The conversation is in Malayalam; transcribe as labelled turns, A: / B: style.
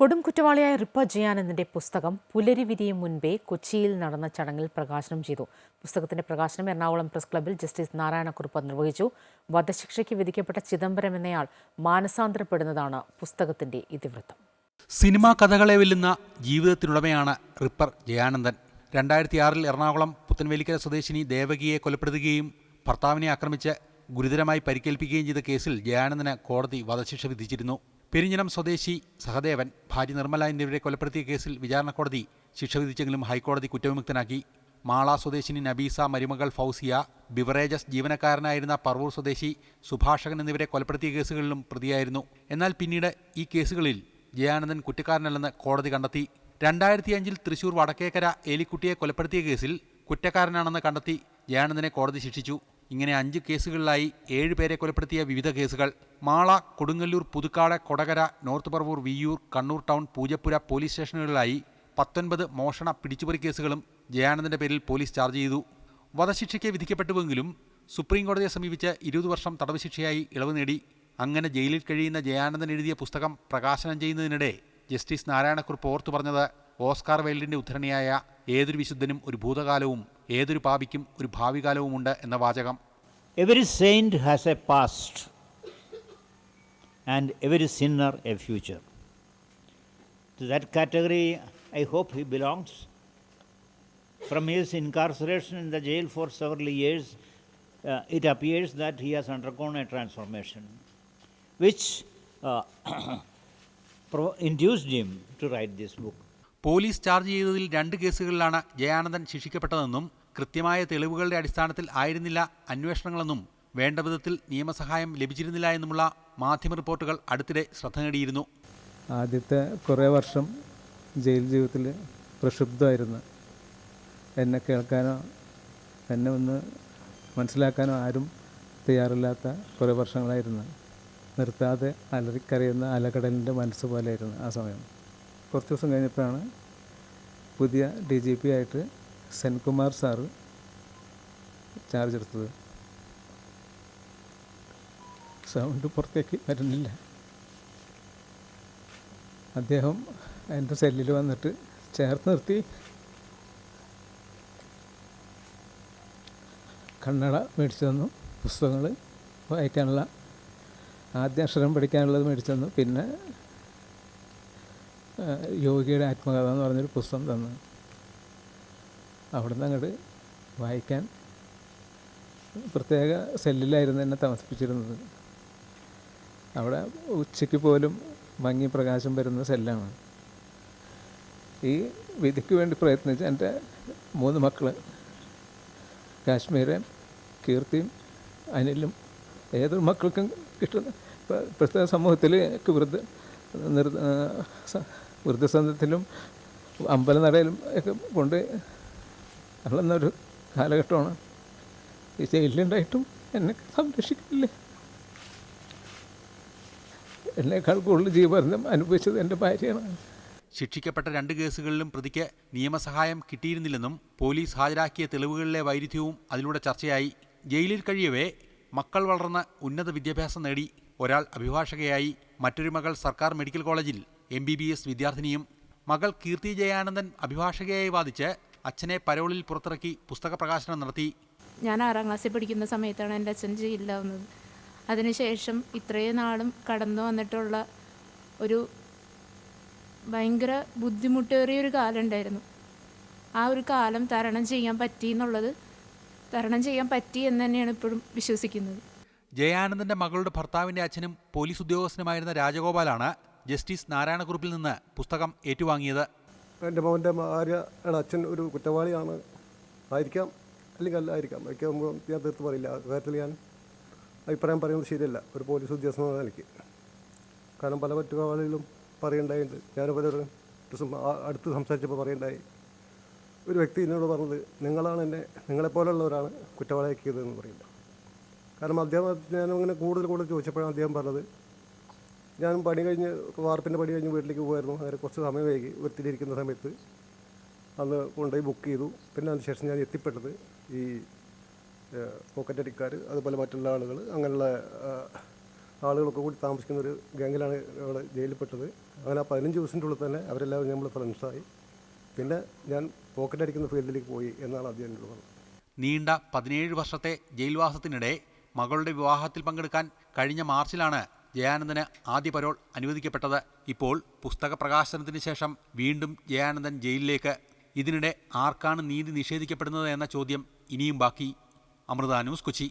A: കൊടും കുറ്റവാളിയായ റിപ്പ ജിയാനന്ദിന്റെ പുസ്തകം പുലരി മുൻപേ കൊച്ചിയിൽ നടന്ന ചടങ്ങിൽ പ്രകാശനം ചെയ്തു. പുസ്തകത്തിന്റെ പ്രകാശനം എറണാകുളം പ്രസ് ക്ലബ്ബിൽ ജസ്റ്റിസ് നാരായണക്കുറുപ്പ് നിർവഹിച്ചു. വധശിക്ഷയ്ക്ക് വിധിക്കപ്പെട്ട ചിദംബരം എന്നയാൾ മാനസാന്തരപ്പെടുന്നതാണ് പുസ്തകത്തിന്റെ ഇതിവൃത്തം.
B: സിനിമാ കഥകളെ വെല്ലുന്ന ജീവിതത്തിനുടമയാണ് റിപ്പർ ജയാനന്ദൻ. രണ്ടായിരത്തി ആറിൽ എറണാകുളം പുത്തൻവേലിക്കര സ്വദേശിനി ദേവകിയെ കൊലപ്പെടുത്തുകയും ഭർത്താവിനെ ആക്രമിച്ച് ഗുരുതരമായി പരിക്കേൽപ്പിക്കുകയും ചെയ്ത കേസിൽ ജയാനന്ദന് കോടതി വധശിക്ഷ വിധിച്ചിരുന്നു. പെരിഞ്ഞനം സ്വദേശി സഹദേവൻ ഭാര്യ നിർമ്മല എന്നിവരെ കൊലപ്പെടുത്തിയ കേസിൽ വിചാരണ കോടതി ശിക്ഷ വിധിച്ചെങ്കിലും ഹൈക്കോടതി കുറ്റവിമുക്തനാക്കി. മാള സ്വദേശിനി നബീസ മരുമകൾ ഫൗസിയ ബിവറേജസ് ജീവനക്കാരനായിരുന്ന പറവൂർ സ്വദേശി സുഭാഷകൻ എന്നിവരെ കൊലപ്പെടുത്തിയ കേസുകളിലും പ്രതിയായിരുന്നു. എന്നാൽ പിന്നീട് ഈ കേസുകളിൽ ജയാനന്ദൻ കുറ്റക്കാരനല്ലെന്ന് കോടതി കണ്ടെത്തി. രണ്ടായിരത്തി അഞ്ചിൽ തൃശൂർ വടക്കേക്കര ഏലിക്കുട്ടിയെ കൊലപ്പെടുത്തിയ കേസിൽ കുറ്റക്കാരനാണെന്ന് കണ്ടെത്തി ജയാനന്ദനെ കോടതി ശിക്ഷിച്ചു. ഇങ്ങനെ അഞ്ച് കേസുകളിലായി ഏഴ് പേരെ കൊലപ്പെടുത്തിയ വിവിധ കേസുകൾ. Mala Kodungallur Puthukkad Kodakara north Paravur Viyyur Kannur town Poojappura police സ്റ്റേഷനുകളിലായി പത്തൊൻപത് മോഷണ പിടിച്ചുപറി കേസുകളും ജയാനന്ദന്റെ പേരിൽ പോലീസ് ചാർജ് ചെയ്തു. വധശിക്ഷയ്ക്ക് വിധിക്കപ്പെട്ടുവെങ്കിലും സുപ്രീം കോടതിയെ സമീപിച്ച് ഇരുപത് വർഷം തടവ് ശിക്ഷയായി ഇളവ് നേടി. അങ്ങനെ ജയിലിൽ കഴിയുന്ന ജയാനന്ദൻ എഴുതിയ പുസ്തകം പ്രകാശനം ചെയ്യുന്നതിനിടെ ജസ്റ്റിസ് നാരായണക്കുറിപ്പ് ഓർത്തു പറഞ്ഞത് ഓസ്കാർ വൈൽഡിന്റെ ഉദ്ധരണിയായ ഏതൊരു വിശുദ്ധനും ഒരു ഭൂതകാലവും ഏതൊരു പാപിക്കും ഒരു ഭാവി കാലവുമുണ്ട് എന്ന വാചകം.
C: Every saint has a past and every sinner a future that category I hope he belongs from his incarceration in the jail for seven years it appears that he has undergone a transformation which induced him to write this book
B: police charge ചെയ്തതിൽ രണ്ട് കേസുകളിലാണ് ജയാനന്ദൻ ശിക്ഷിക്കപ്പെട്ടതെന്നും കൃത്യമായ തെളിവുകളുടെ അടിസ്ഥാനത്തിൽ ആയിരുന്നില്ല അന്വേഷണങ്ങളെന്നും വേണ്ട വിധത്തിൽ നിയമസഹായം ലഭിച്ചിരുന്നില്ല എന്നുമുള്ള മാധ്യമ റിപ്പോർട്ടുകൾ അടുത്തിടെ ശ്രദ്ധ നേടിയിരുന്നു.
D: ആദ്യത്തെ കുറേ വർഷം ജയിൽ ജീവിതത്തിൽ പ്രക്ഷുബ്ധമായിരുന്നു. എന്നെ കേൾക്കാനോ എന്നെ ഒന്ന് മനസ്സിലാക്കാനോ ആരും തയ്യാറില്ലാത്ത കുറേ വർഷങ്ങളായിരുന്നു. നിർത്താതെ അലറിക്കറിയുന്ന അലകടലിന്റെ മനസ്സ് പോലെയായിരുന്നു ആ സമയം. കുറച്ച് ദിവസം കഴിഞ്ഞപ്പോഴാണ് പുതിയ ഡി ജി പി ആയിട്ട് സെൻകുമാർ സാറ് ചാർജ് എടുത്തത്. സൗണ്ട് പുറത്തേക്ക് വരുന്നില്ല. അദ്ദേഹം എന്റെ സെല്ലിൽ വന്നിട്ട് ചേർത്ത് നിർത്തി. കണ്ണട മേടിച്ചു തന്നു പുസ്തകങ്ങൾ വായിക്കാനുള്ള ആദ്യ അക്ഷരം പഠിക്കാനുള്ളത് മേടിച്ചു തന്നു. പിന്നെ യോഗിയുടെ ആത്മകഥ എന്ന് പറഞ്ഞൊരു പുസ്തകം തന്നു. അവിടുന്ന് അങ്ങോട്ട് വായിക്കാൻ പ്രത്യേക സെല്ലിലായിരുന്നു എന്നെ താമസിപ്പിച്ചിരുന്നത്. അവിടെ ഉച്ചയ്ക്ക് പോലും ഭംഗി പ്രകാശം വരുന്ന സെല്ലാണ്. ഈ വിധിക്ക് വേണ്ടി പ്രയത്നിച്ച എന്റെ മൂന്ന് മക്കൾ കാശ്മീരെ കീർത്തിയും അനിലും ഏതൊരു മക്കൾക്കും കിട്ടുന്ന പ്രത്യേക സമൂഹത്തിൽ വൃദ്ധ നിർ വൃദ്ധസന്ധത്തിലും അമ്പലനടയിലും ഒക്കെ കൊണ്ട് തള്ളുന്നൊരു കാലഘട്ടമാണ്. ജയിലിലുണ്ടായിട്ടും എന്നെ സംരക്ഷിക്കില്ലേ എന്നേക്കാൾ കൂടുതൽ ജീവനം അനുഭവിച്ചത് എന്റെ ഭാര്യയാണ്.
B: ശിക്ഷിക്കപ്പെട്ട രണ്ട് കേസുകളിലും പ്രതിക്ക് നിയമസഹായം കിട്ടിയിരുന്നില്ലെന്നും പോലീസ് ഹാജരാക്കിയ തെളിവുകളിലെ വൈരുദ്ധ്യവും അതിലൂടെ ചർച്ചയായി. ജയിലിൽ കഴിയവേ മക്കൾ വളർന്ന് ഉന്നത വിദ്യാഭ്യാസം നേടി ഒരാൾ അഭിഭാഷകയായി മറ്റൊരു മകൾ സർക്കാർ മെഡിക്കൽ കോളേജിൽ എം ബി ബി എസ് വിദ്യാർത്ഥിനിയും മകൾ കീർത്തി ജയാനന്ദൻ അഭിഭാഷകയായി വാദിച്ച് അച്ഛനെ പരോളിൽ പുറത്തിറക്കി പുസ്തക പ്രകാശനം നടത്തി.
E: ഞാൻ ആറാം ക്ലാസ്സിൽ പഠിക്കുന്ന സമയത്താണ് എന്റെ അച്ഛൻ ജയിലിലാവുന്നത്. അതിനുശേഷം ഇത്രയും നാളും കടന്നു വന്നിട്ടുള്ള ഒരു ഭയങ്കര ബുദ്ധിമുട്ടേറിയൊരു കാലം ഉണ്ടായിരുന്നു. ആ ഒരു കാലം തരണം ചെയ്യാൻ പറ്റി എന്നുള്ളത് തരണം ചെയ്യാൻ പറ്റി എന്ന് തന്നെയാണ് ഇപ്പോഴും വിശ്വസിക്കുന്നത്.
B: ജയാനന്ദന്റെ മകളുടെ ഭർത്താവിന്റെ അച്ഛനും പോലീസ് ഉദ്യോഗസ്ഥനുമായിരുന്ന രാജഗോപാലാണ് ജസ്റ്റിസ് നാരായണക്കുറിപ്പിൽ നിന്ന് പുസ്തകം ഏറ്റുവാങ്ങിയത്.
F: എന്റെ മോന്റെ ഭാര്യയുടെ അച്ഛൻ ഒരു കുറ്റവാളിയാണ്. ആയിരിക്കാം. അല്ലെങ്കിൽ അല്ലായിരിക്കാം ഒക്കെ നമുക്ക് ഞാൻ തീർത്ത് പറയില്ല. കാര്യത്തിൽ ഞാൻ അഭിപ്രായം പറയുന്നത് ശരിയല്ല. ഒരു പോലീസ് ഉദ്യോഗസ്ഥനാണ് എനിക്ക്. കാരണം പല കുറ്റവാളികളും പറയണ്ടായിട്ടുണ്ട്. ഞാൻ പലരും അടുത്ത് സംസാരിച്ചപ്പോൾ പറയണ്ടായി. ഒരു വ്യക്തി എന്നോട് പറഞ്ഞത് നിങ്ങളാണ് എന്നെ നിങ്ങളെപ്പോലുള്ളവരാണ് കുറ്റവാളിയാക്കിയതെന്ന് പറയില്ല കാരണം അദ്ദേഹം ഞാൻ അങ്ങനെ കൂടുതൽ കൂടുതൽ ചോദിച്ചപ്പോഴാണ് അദ്ദേഹം പറഞ്ഞത് ഞാൻ പണി കഴിഞ്ഞ് വാർപ്പിന്റെ പണി കഴിഞ്ഞ് വീട്ടിലേക്ക് പോകുമായിരുന്നു അങ്ങനെ കുറച്ച് സമയം വൈകി വൃത്തിയിലിരിക്കുന്ന സമയത്ത് അന്ന് കൊണ്ടുപോയി ബുക്ക് ചെയ്തു. പിന്നെ അതിന് ശേഷം ഞാൻ എത്തിപ്പെട്ടത് ഈ പോക്കറ്റടിക്കാർ അതുപോലെ മറ്റുള്ള ആളുകൾ അങ്ങനെയുള്ള ആളുകളൊക്കെ കൂടി താമസിക്കുന്ന ഒരു ഗാങ്ങിലാണ് അവിടെ ജയിലിൽപ്പെട്ടത്. അങ്ങനെ ആ പതിനഞ്ച് ദിവസത്തിന്റെ ഉള്ളിൽ തന്നെ അവരെല്ലാവരും നമ്മൾ ഫ്രണ്ട്സായി. പിന്നെ ഞാൻ പോക്കറ്റടിക്കുന്ന ഫീൽഡിലേക്ക് പോയി എന്നാണ് അദ്ദേഹം പറഞ്ഞത്.
B: നീണ്ട പതിനേഴ് വർഷത്തെ ജയിൽവാസത്തിനിടെ മകളുടെ വിവാഹത്തിൽ പങ്കെടുക്കാൻ കഴിഞ്ഞ മാർച്ചിലാണ് ജയാനന്ദന് ആദ്യ പരോൾ അനുവദിക്കപ്പെട്ടത്. ഇപ്പോൾ പുസ്തക പ്രകാശനത്തിന് ശേഷം വീണ്ടും ജയാനന്ദൻ ജയിലിലേക്ക്. ഇതിനിടെ ആർക്കാണ് നീതി നിഷേധിക്കപ്പെടുന്നത് എന്ന ചോദ്യം ഇനിയും ബാക്കി അമൃത ന്യൂസ് കൊച്ചി.